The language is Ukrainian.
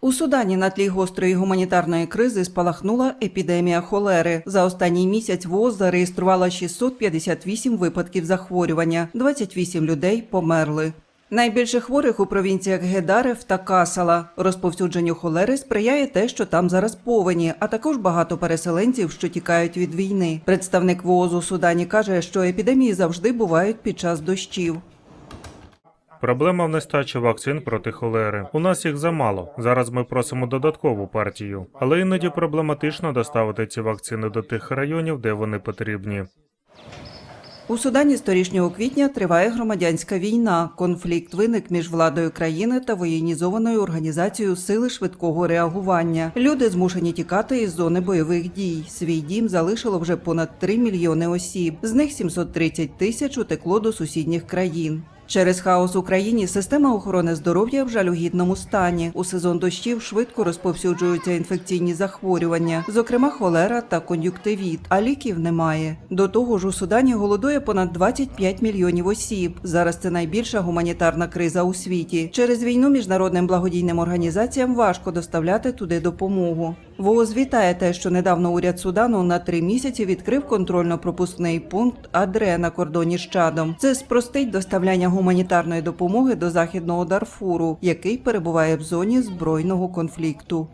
У Судані на тлі гострої гуманітарної кризи спалахнула епідемія холери. За останній місяць ВООЗ зареєструвала 658 випадків захворювання. 28 людей померли. Найбільше хворих у провінціях Гедарев та Касала. Розповсюдженню холери сприяє те, що там зараз повені, а також багато переселенців, що тікають від війни. Представник ВООЗ у Судані каже, що епідемії завжди бувають під час дощів. Проблема в нестачі вакцин проти холери. У нас їх замало. Зараз ми просимо додаткову партію, але іноді проблематично доставити ці вакцини до тих районів, де вони потрібні. У Судані з торішнього квітня триває громадянська війна. Конфлікт виник між владою країни та воєнізованою організацією сили швидкого реагування. Люди змушені тікати із зони бойових дій. Свій дім залишило вже понад 3 мільйони осіб. З них 730 тисяч утекло до сусідніх країн. Через хаос в Україні система охорони здоров'я в жалюгідному стані. У сезон дощів швидко розповсюджуються інфекційні захворювання, зокрема холера та кон'юктивіт, а ліків немає. До того ж, у Судані голодує понад 25 мільйонів осіб. Зараз це найбільша гуманітарна криза у світі. Через війну міжнародним благодійним організаціям важко доставляти туди допомогу. ВООЗ вітає те, що недавно уряд Судану на три місяці відкрив контрольно-пропускний пункт Адре на кордоні з Чадом. Це спростить доставляння гуманітарної допомоги до західного Дарфуру, який перебуває в зоні збройного конфлікту.